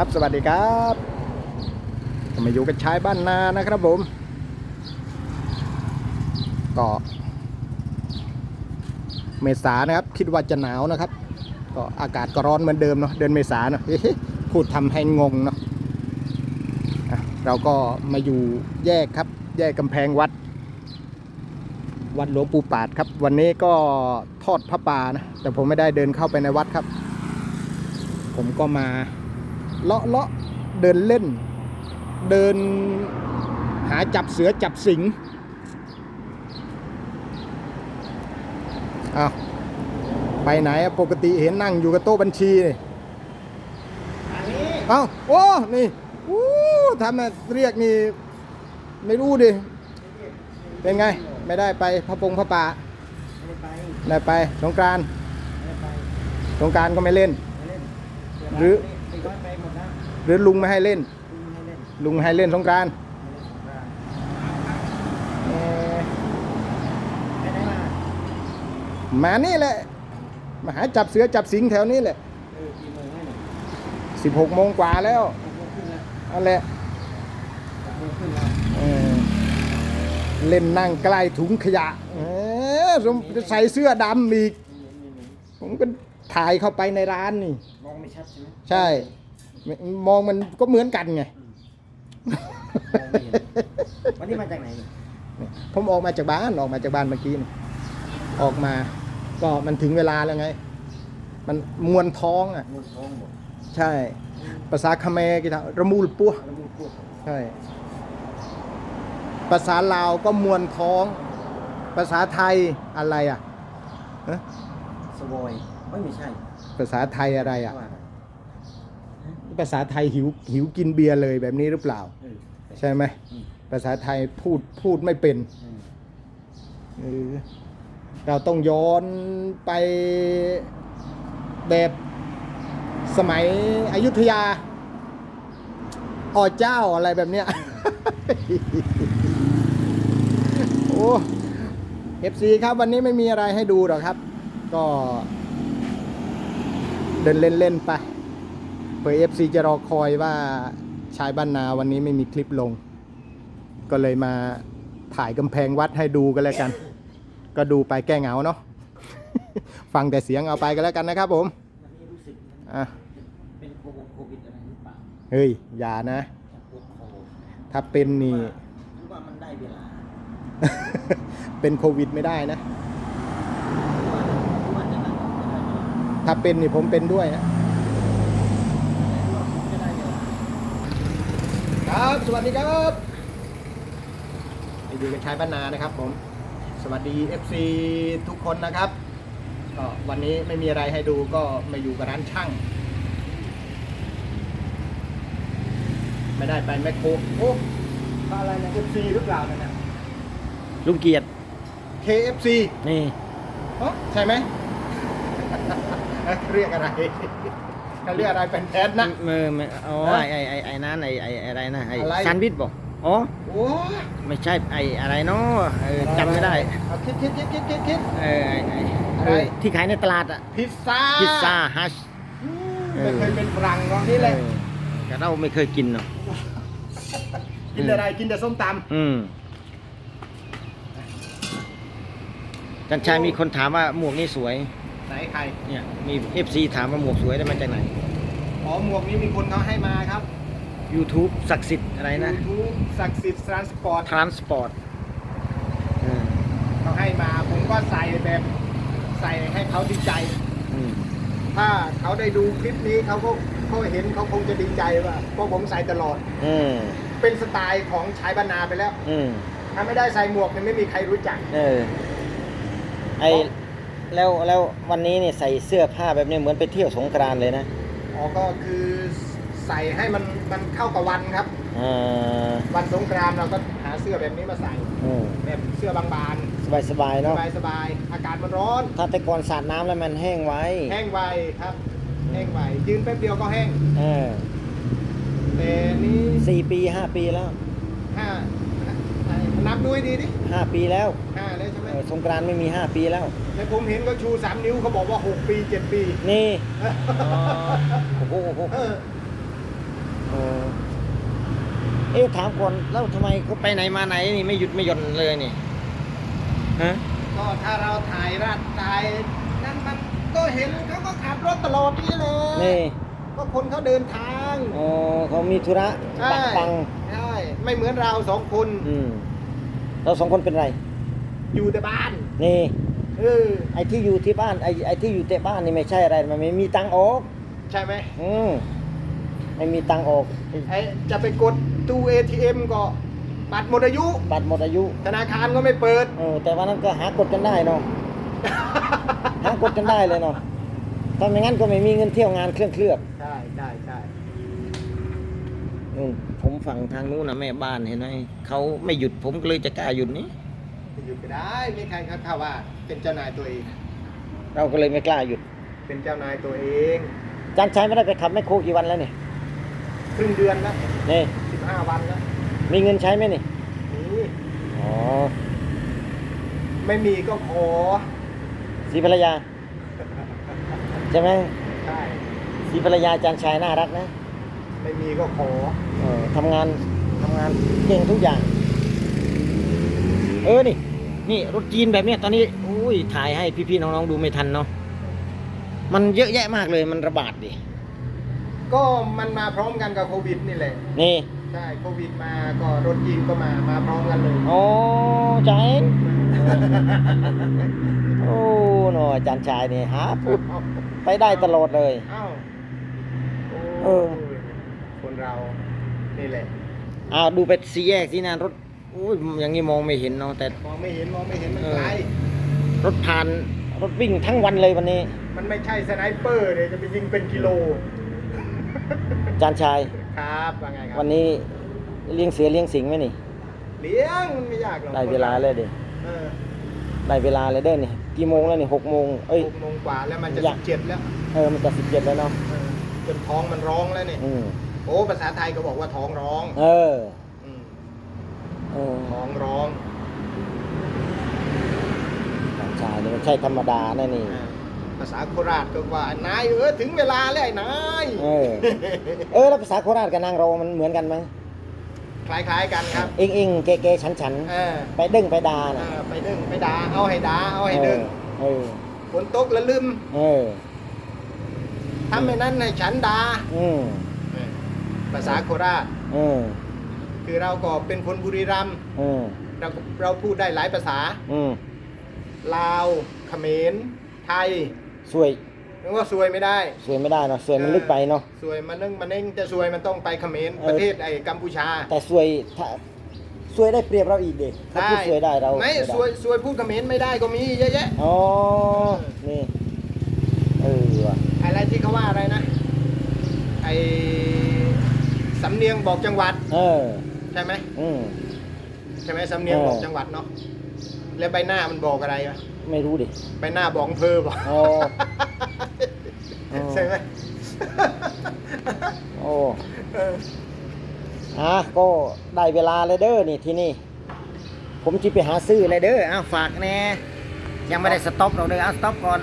ครับ สวัสดีครับมาอยู่กับชายบ้านนานะครับผม ก็เมษานะครับ คิดว่าจะหนาวนะครับ ก็อากาศก็ร้อนเหมือนเดิมเนาะเดือนเมษาเนาะพูดทำให้งงเนาะอะเราก็มาอยู่แยกครับ แยกกำแพงวัด วัดหลวงปู่ปาดครับ วันนี้ก็ทอดพระป่านะ แต่ผมไม่ได้เดินเข้าไปในวัดครับ ผมก็มา เลาะเลาะเดินเล่น เดินหาจับเสือจับสิงอ้าวไปไหนอะปกติเห็นนั่งอยู่กับโต๊ะบัญชีนี่เอ้าโอ้นี่อู้ทำมาเรียกนี่ไม่รู้ดิ เป็นไง ไม่ได้ไปพระปงพระป่าไม่ไปได้ไปสงกรานต์ไม่ไปสงกรานต์ก็ไม่เล่นไม่เล่น หรือไปก้อยไป หมดแล้วหรือลุงไม่ให้เล่นคุณไม่เล่นลุงให้เล่นสงกรานต์ไม่เล่นสงกรานต์ไปไหนมามานี่แหละมาหาจับเสือจับสิงแถวนี้แหละ เออกี่โมงให้หน่อย16โมงกว่าแล้วหกโมงครึ่งแล้วนั่นแหละหกโมงครึ่งแล้วเออเล่นนั่งใกล้ถุงขยะเออสมใส่เสื้อดำอีก นี่นี่นี่ผมก็ถ่ายเข้าไปในร้านนี่มองไม่ชัดใช่ไหมใช่ไม่มองมันก็เหมือนกันไง มองไม่เห็นวันนี้มาจากไหนเนี่ยผมออกมาจากบ้านออกมาจากบ้านเมื่อกี้นี่ออกมา ก็มันถึงเวลาแล้วไง มันมวนท้องอะ งูท้องหมดใช่ ภาษาคาเขมรกีตาระมูลปัวแล้วมูพูดใช่ ภาษาลาวก็มวนท้อง ภาษาไทยอะไรอะฮะสวอยไม่ไม่ใช่ภาษาไทยอะไรอะ ว่าอะไร ภาษาไทยหิวหิวกินเบียร์เลยแบบนี้หรือเปล่าเออใช่ไหมอืมภาษาไทยพูดพูดไม่เป็นอืมเออเราต้องย้อนไปแบบสมัยอยุธยาอ่อเจ้าอะไรแบบเนี้ยโอ้เอฟซีครับวันนี้ไม่มีอะไรให้ดูหรอกครับ ก็ เดินเล่นเล่นๆไปเผื่อเอฟซีจะรอคอยว่าชายบ้านนาวันนี้ไม่มีคลิปลง ก็เลยมาถ่ายกำแพงวัดให้ดูกันแล้วกัน ก็ดูไปแก้เหงาเนาะฟังแต่เสียงเอาไปกันแล้วกันนะครับผมอะเป็นโควิดอะไรหรือเปล่าเฮ้ยอย่านะ ถ้าเป็นนี่ว่ามันได้เวลา เป็นโควิดไม่ได้นะ ถ้าเป็นนี่ผมเป็นด้วยนะ หรือว่าผมจะได้เวลา ครับ สวัสดีครับอยู่กับชายบ้านนานะครับผม สวัสดี FC ทุกคนนะครับก็วันนี้ไม่มีอะไรให้ดูก็มาอยู่กับร้านช่าง ไม่ได้ไปแมคโครโอ้อะไรนะ FC หรือเปล่านั่นนะลุงเกียรติ KFC นี่เอ้อใช่ไหม เรียกอะไร เขาเรียกอะไรเป็นแทนนะ มือมืออ๋อฮะไอไอไอไอนั่นไอไออะไรนะไออะไร ซันวิชบอกอ๋อโอ้ยไม่ใช่ไออะไรเนาะเออจำไม่ได้เอาคิดคิดคิดคิดคิดคิด เออไอไออะไรเออที่ขายในตลาดอะพิซซ่าพิซซ่าฮัช อืมไม่เคยเป็นฝรั่งหรอกนี่แหละแต่เราไม่เคยกินเนาะ กินแต่อะไรกินแต่ส้มตอืมจันชายมีคนถามว่าหมวกนี่สวยำ ไหนใครเนี่ยมีเอฟซีถามว่าหมวกสวยได้มาจากไหน อ๋อหมวกนี้มีคนเขาให้มาครับ YouTube ศักดิ์สิทธิ์อะไรนะทูบศักดิ์สิทธิ์ทรานสปอร์ต Transport อืมเขาให้มา ผมก็ใส่แบบใส่ให้เขาดีใจ อืมถ้าเขาได้ดูคลิปนี้เขาก็เขาเห็นเขาคงจะดีใจว่าเพราะผมใส่ตลอด อืมเป็นสไตล์ของชายบรรณาไปแล้ว อืมถ้าไม่ได้ใส่หมวกเนี่ยไม่มีใครรู้จัก เออไอ แล้วแล้ววันนี้เนี่ยใส่เสื้อผ้าแบบนี้เหมือนไปเที่ยวสงกรานต์เลยนะอ๋อก็คือใส่ให้มันมันเข้ากับวันครับ อ่าวันสงกรานต์เราก็หาเสื้อแบบนี้มาใส่ อืมแบบเสื้อบางสบายสบายๆๆเนาะสบายๆอากาศมันร้อน ถ้าแต่ก่อนสาดน้ำแล้วมันแห้งไว้ แห้งไวครับ แห้งไวยืนแป๊บเดียวก็แห้ง เออแต่นี่สี่ปีห้าปีแล้วห้านับด้วยดีดิห้าปีแล้วห้า แล้วใช่ไหมเออสงกรานต์ไม่มีห้าปีแล้ว แต่ผมเห็นเขาชูสามนิ้วเขาบอกว่าหกปีเจ็ดปี นี่โอ้โหโอ้โหเออออเอ๊ะถามก่อนแล้วทำไมเขาไปไหนมาไหนนี่ไม่หยุดไม่หย่อนเลยนี่ฮะก็ถ้าเราถ่ายรัดถ่ายนั่นมันก็เห็นเขาก็ขับรถตลอดนี่เลยนี่ก็คนเขาเดินทางอ๋อเขามีธุระใช่ปังปังใช่ไม่เหมือนเราสองคน อืมเราสองคนเป็นไร อยู่แต่บ้าน นี่เออ ไอ้ที่อยู่ที่บ้านไอ้ไอ้ที่อยู่แต่บ้านนี่ไม่ใช่อะไรมันไม่มีตังค์ออก ใช่ไหมอืมไม่มีตังค์ออกไอ้จะไปกดตู้ ATM ก็บัตรหมดอายุ บัตรหมดอายุธนาคารก็ไม่เปิด เออแต่ว่านั้นก็หากดกันได้เนาะ หากดกันได้เลยเนาะถ้าไม่งั้นก็ไม่มีเงินเที่ยวงานเครื่องเคลือบใช่ใช่ใช่นู่นผมฝั่งทางนู้นนะแม่บ้านเห็นไหมเขาไม่หยุดผมก็เลยจะกล้าหยุดนี้ จะหยุดไม่ได้ไม่ใครเขาเข้าว่าเป็นเจ้านายตัวเอง เราก็เลยไม่กล้าหยุดเป็นเจ้านายตัวเองจานชัยไม่ได้ไปขับแมคโครกี่วันแล้วนี่ครึ่งเดือนแล้วนี่สิบห้าวันแล้วมีเงินใช้ไหมนี่นี่อ๋อไม่มีก็ขอสีภรรยา ใช่ไหมใช่สีภรรยาจานชัยน่ารักนะ ไม่มีก็ขอเออทำงานทำงานเก่งทุกอย่าง เออนี่ นี่รถจีนแบบเนี้ยตอนนี้อุ้ยถ่ายให้พี่ๆน้องๆดูไม่ทันเนาะมันเยอะแยะมากเลยมันระบาดดิก็มันมาพร้อมกันกับโควิดนี่แหละ นี่ใช่โควิดมาก็รถจีนก็มามาพร้อมกันเลยโอ้ใจายโอ้หนออาจารย์ชายนี่หาพูดไปได้ตลอดเลย เอ้าเออ คนเรานี่แหละ อ้าวดูไปสี่แยกที่นั่นรถ อุ้ยอย่างนี้มองไม่เห็นเนาะแต่ มองไม่เห็นมองไม่เห็นมันเออ ไกลรถผ่านรถวิ่งทั้งวันเลยวันนี้มันไม่ใช่สไนเปอร์เลยจะไปยิงเป็นกิโล อาจารย์ชาย ครับว่าไงครัวันนี้เลี้ยงเสือเลี้ยงสิงไหมนี่ เลี้ยงมันไม่ยากหรอกได้เวลาเลยดิเออได้เวลาเลยเด้อนี่กี่โมงแล้วนี่หกโมงเอ้ย หกโมงกว่าแล้วมันจะอยาสิก บเจ็ดแล้วเออมันจะสิบเจ็ดแล้วเนาะเออจนท้องมันร้องแล้วนี่อืมโอ้ภาษาไทยก็บอกว่าท้องร้อง เออ มเออท้องร้องอาจารย์ชายนี่ไม่ใช่ธรรมดาแน่นี่อ่าภาษาโคราชก็ว่านายเออถึงเวลาแล้วไอ้นายเออ เออแล้วภาษาโคราชกับนางรอมันเหมือนกันไหมคล้ายๆกันครับเองเองเกเกฉันฉันเออไปเด้งไปดาเอน่ะอไปดึงไปด่าเอาให้ด่าเอาให้ดึงเออฝนตกละลืมเออทำให้นั้นให้ฉันด่าอืมเออภาษาโคราชเออ คือเราก็เป็นคนบุรีรัมย์เออเราก็เราพูดได้หลายภาษา อืมลาวเขมรไทยสวยนึกว่าซวยไม่ได้ สวยไม่ได้เนาะสวยมันลึกไปเนาะซวยมันนึงมันเองจะซวยมันต้องไปเขมรเออ ประเทศไอ้กัมพูชาแต่สวยถ้าสวยได้เปรียบเราอีกเด็กถ้าพูดสวยได้เราไม่ด้ซวยซวยพูดเขมรไม่ได้ก็มีเยอะแยะอ๋อนี่เออว่ะอะไรที่เขาว่าอะไรนะไอสำเนียงบอกจังหวัด เออใช่ไหมอืม ใช่ไหมสำเนียงเออบอกจังหวัดเนาะแล้วใบหน้ามันบอกอะไรวะไม่รู้ดิ ใบหน้าบอกอำเภอบอกอ๋อ อ๋อ ใช่ไหมโอ้เอออะก็ได้เวลาเลยเด้อนี่ที่นี่ ผมจะไปหาซื้อเลยเด้ออ้าวฝากแน่ยังไม่ได้สต็อปเราเลยอ้าวสต็อปก่อน